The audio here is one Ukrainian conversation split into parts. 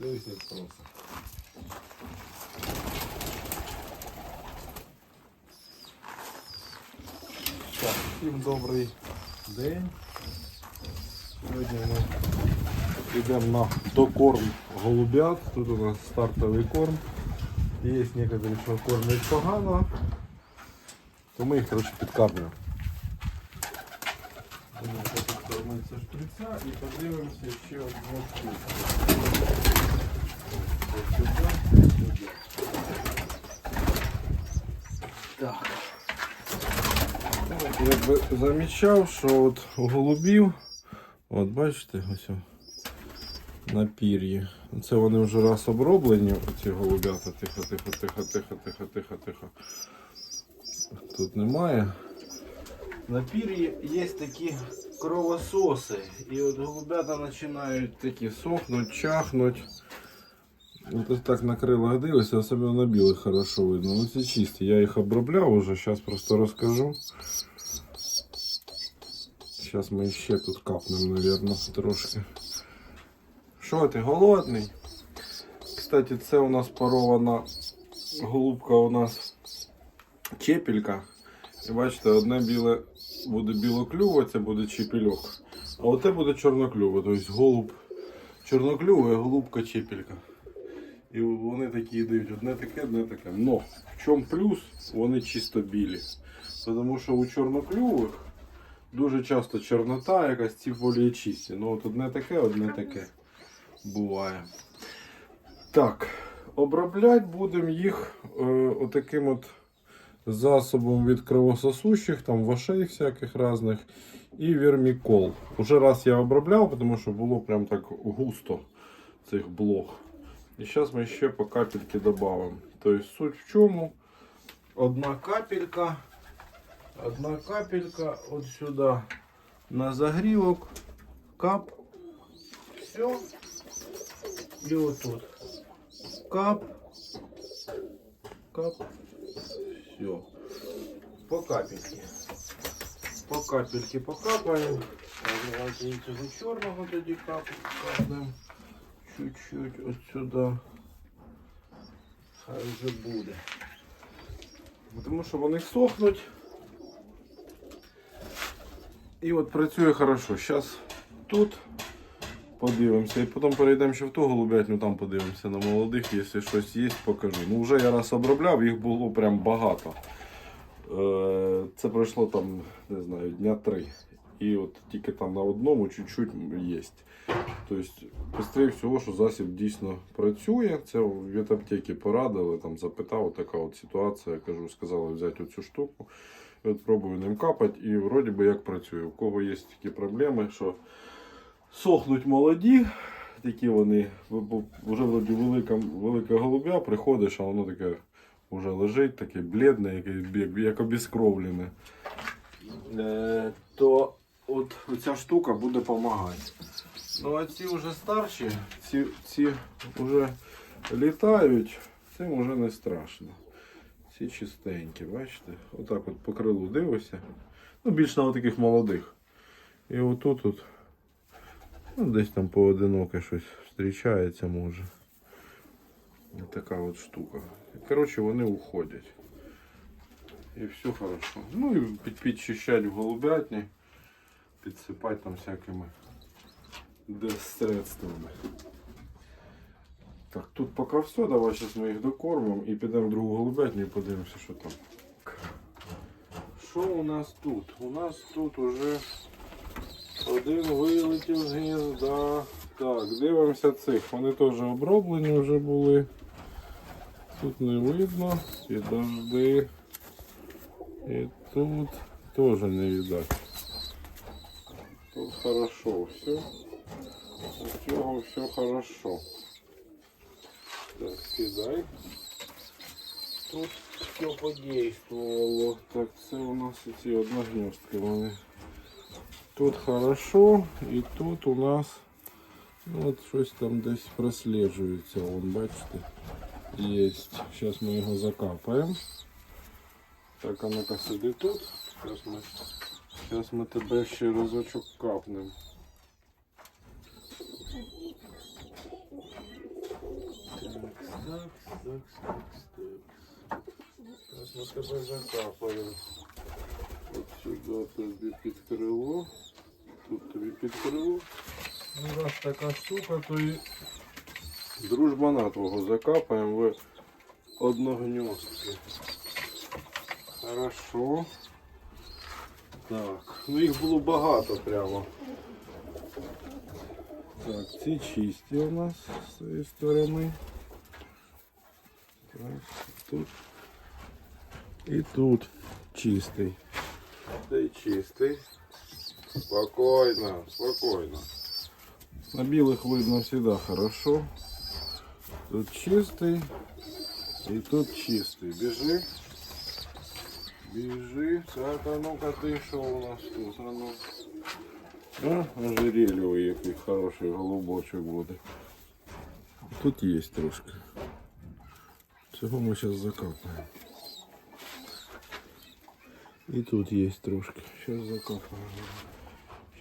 Дивись, як. Так, всім добрий день. Сьогодні ми йдемо на докорм голубят. Тут у нас стартовий корм. Є некоторі, що кормять погано, то ми їх коротше, підкармлюємо. Підкормитися шприця і подивимося ще одну штуку. Так. Ну, Я би замічав, що от у голубів, от бачите, ось на пір'ї. Це вони вже раз оброблені, оці голубята. Тихо, тихо, тихо, тихо, тихо, тихо, тихо. Тут немає. На пір'ї є такі кровососи. І от голубята починають такі сохнуть, чахнуть. От ось так на крилах особливо на білих хорошо видно. Ну це чисті. Я їх обробляв уже, зараз просто розкажу. Зараз ми ще тут капнемо, мабуть, трошки. Що ти, голодний? Кстати, це у нас парована голубка у нас чепелька. І бачите, одне біле буде білоклюве, це буде чепельок. А оте буде чорноклюве. Тобто голуб чорноклюве, а голубка чепелька. І вони такі дають одне таке, одне таке. Но в чому плюс? Вони чисто білі. Тому що у чорноклювих дуже часто чорнота якась, ці болі чисті. Ну от одне таке, одне таке буває. Так, обробляти будемо їх е, отаким от засобом від кровососущих, там вошей всяких різних і вермікол. Уже раз я обробляв, тому що було прям так густо цих блох. І зараз ми ще по капельки додамо. Тобто суть в чому? Одна капелька, одна капелька от сюди на загрівок, кап, все. І отут. Кап, кап, все. По капельке. По капельке і цього чорного тоді кап. Чуть-чуть от сюди. Хай вже буде. Тому що вони сохнуть. І от працює хорошо. Зараз тут подивимося. І потім перейдемо ще в ту голубятню, там подивимося на молодих, якщо щось є, покажу. Ну вже я раз обробляв, їх було прям багато. Е, Це пройшло там, не знаю, дня три. І от тільки там на одному чуть-чуть є. Тобто, швидше всього, що засіб дійсно працює. Це від аптеки порадили, там запитав, така от ситуація. Кажу, сказали взяти оцю штуку. От пробую ним капати, і вроді би як працює. У кого є такі проблеми, що сохнуть молоді, такі вони, вже вроді велика, велика голубя, приходиш, а воно таке вже лежить, таке блідне, як, як обіскровлене. Е, то от ця штука буде допомагати. Ну а ці вже старші, ці, ці вже літають, цим вже не страшно. Ці чистенькі, бачите? Отак от по крилу дивишся. Ну, більш на таких молодих. І отут от, ну, десь там поодиноке щось зустрічається може. Така от штука. Коротше, вони уходять. І все хорошо. Ну і під, підчищать в голубятні, підсипати там всякими средствами. Так, тут поки все, давай зараз ми їх докормимо і підемо в другу голубятню і подивимося, що там. Що у нас тут? У нас тут уже один вилетів з гнізда. Так, дивимося цих. Вони теж оброблені вже були. Тут не видно. Підожди. І тут теж не видать. Тут хорошо все. У цього все хорошо. Так, кидай. Тут все подействовало. Так, це у нас ці одногнездки вони. Тут хорошо и тут у нас ну, от щось там десь просліджується, вон бачите, Есть. Сейчас мы его закапаем. Так, а ну-ка сиди тут. Зараз ми, зараз ми тебе ще разочок капнемо. Так, так, так, так. Сейчас мы тебе закапаем. Вот сюда тобі під крыло. Тобі під крило. Ну, раз така штука, то і дружбана твого закапаємо в одногньостки. Хорошо. Так, ну їх було багато прямо. Так, ці чисті у нас з цієї сторони. Так, тут. І тут чистий. Цей чистий. Спокойно, спокойно. На білих видно всегда хорошо. Тут чистий. І тут чистий. Біжи. Біжи. Так, а ну-ка ти що у нас тут? А ну. А, ожерельовий який хороший голубочок буде. Тут є трошки. Цього ми зараз закапаємо. І тут є трошки. Зараз закапаємо.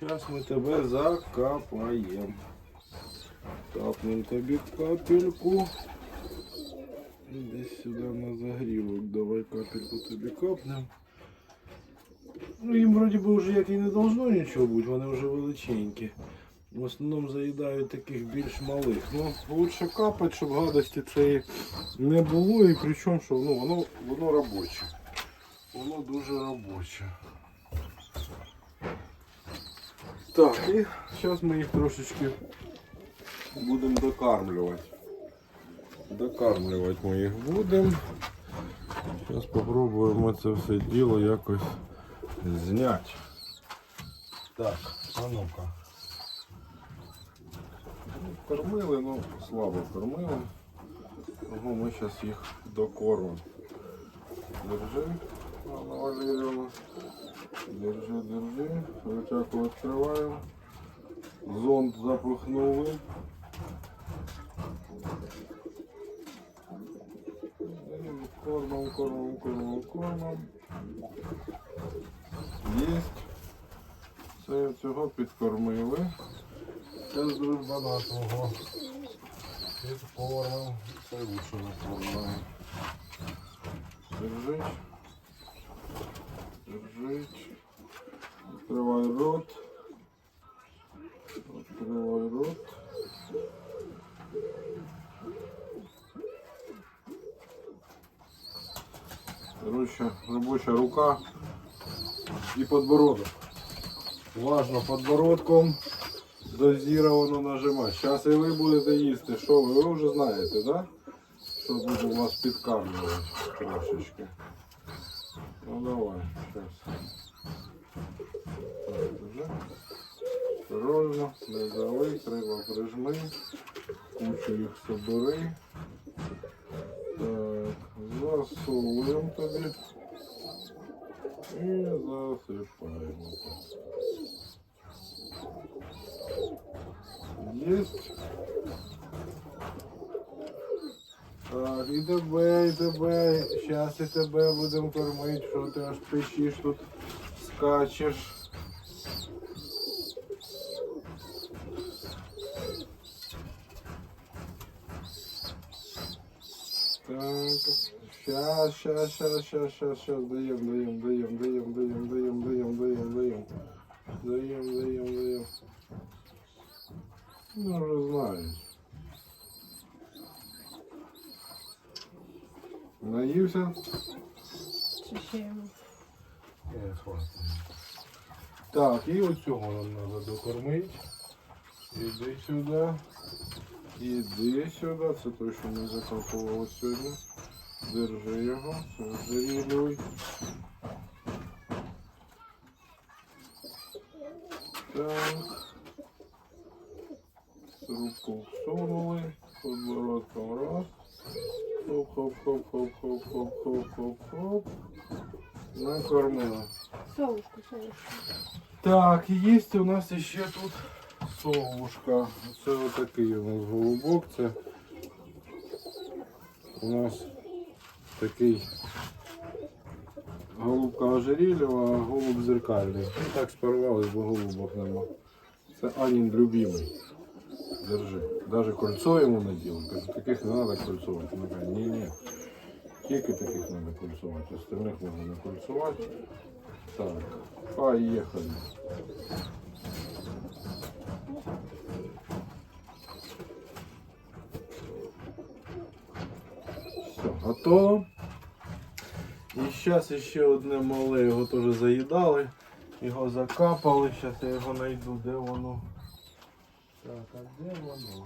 Зараз ми тебе закапаємо. Капнем тобі капельку. Десь сюди на загрівок. Давай капельку тобі капнем. Ну їм вроді би вже як і не должно нічого бути, вони вже величенькі. В основному заїдають таких більш малих. Ну, лучше капати, щоб гадості цієї не було. І причому, що ну, воно, воно робоче. Воно дуже робоче. Так, і зараз ми їх трошечки будемо докармлювати. Докармлювати ми їх будемо. Зараз спробуємо це все діло якось зняти. Так, а ну-ка. Ну, Кормили, ну слабо кормили. Тому ми зараз їх докормимо. Держи, Анна Валерьевна. Держи, держи. Рычаг відкриваємо. Зонд запихнули. І Кормом, кормом, кормом, кормом. Єсть. Це цього підкормили. Це з дружбана твого. Підкормив. Це лучше накормимо. Держить. Держить. Открывай рот. Открывай рот. Короче, рабочая рука и подбородок. Важно подбородком дозировано нажимати. Зараз і ви будете їсти. Що? Ви вже знаєте, да? Що буде вас підкармлювати трошечки. Ну давай, сейчас. Так, вже. Осторожно, не залий, треба прижми. Кучу їх собери. Так, засовуємо тобі. І засипаємо. Єсть. І тебе, і тебе. Щас і тебе будемо кормити, що ти аж пищиш тут, скачеш. Так, щас, щас, щас, щас, щас, щас, даємо, даємо, даємо, даємо, даємо, даємо, даємо, даємо, даємо. Даємо, даємо, даємо. Ну, вже знають. Наївся? Чи ще йому? Ні, хватить. Так, і ось цього нам треба докормити. Іди сюди. Іди сюди. Це той, що ми закопували сьогодні. Держи його, зарілюй. Так. Трубку всунули. Подбородком раз. Хоп-хоп-хоп-хоп-хоп-хоп-хоп-хоп. Накормила. Совушку, совушку. Так, і є у нас ще тут совушка. Це отакий у нас голубок. Це у нас такий голубка ожерельова, а голуб зеркальний. Ну так спарувались, бо голубок нема. Це Анін любимий. держи. Даже кольцо йому наділи. Таких не треба кольцувати. Він каже, ні, ні. Тільки таких треба кольцувати, остальних можна не кольцувати. Так, поїхали. Все, готово. І зараз ще одне мале, його теж заїдали, його закапали. Зараз я його знайду, де воно. Так, а де воно?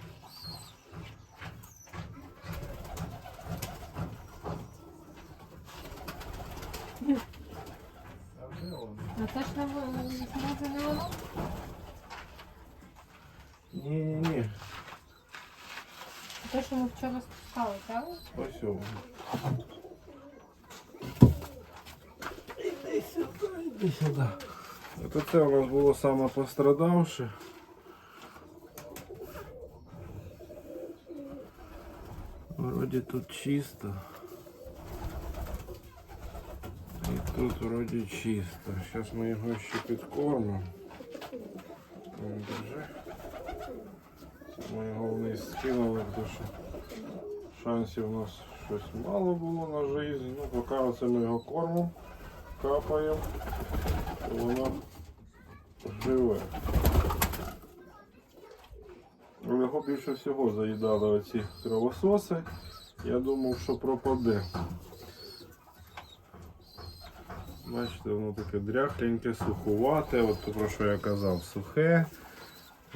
де воно? А точно може не воно? Ні-ні-ні, Те, що ми вчора спускали, правильно? ось воно. Іди сюди, іди сюди. От це у нас було саме пострадавше. Вроді тут чисто. Тут вроді чисто. Зараз ми його ще підкормимо. Ми його вниз скинули, тому що шансів у нас щось мало було на життя. Ну, поки оце ми його кормимо, капаємо, то воно живе. Його більше всього заїдали оці кровососи. Я думав, що пропаде. Бачите, воно таке дряхленьке, сухувате, от про що я казав, сухе.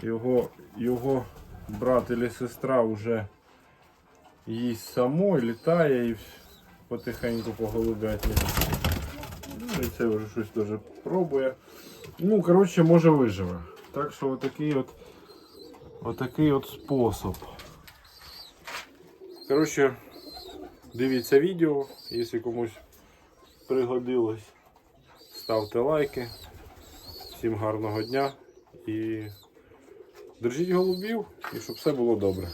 Його, його брат і сестра вже їсть само, літає і потихеньку по голубятні. Ну і це вже щось дуже пробує. Ну, коротше, може виживе. Так що отакий от, отакий от спосіб. Коротше, дивіться відео, якщо комусь пригодилось, ставте лайки. Всім гарного дня і держіть голубів і щоб все було добре.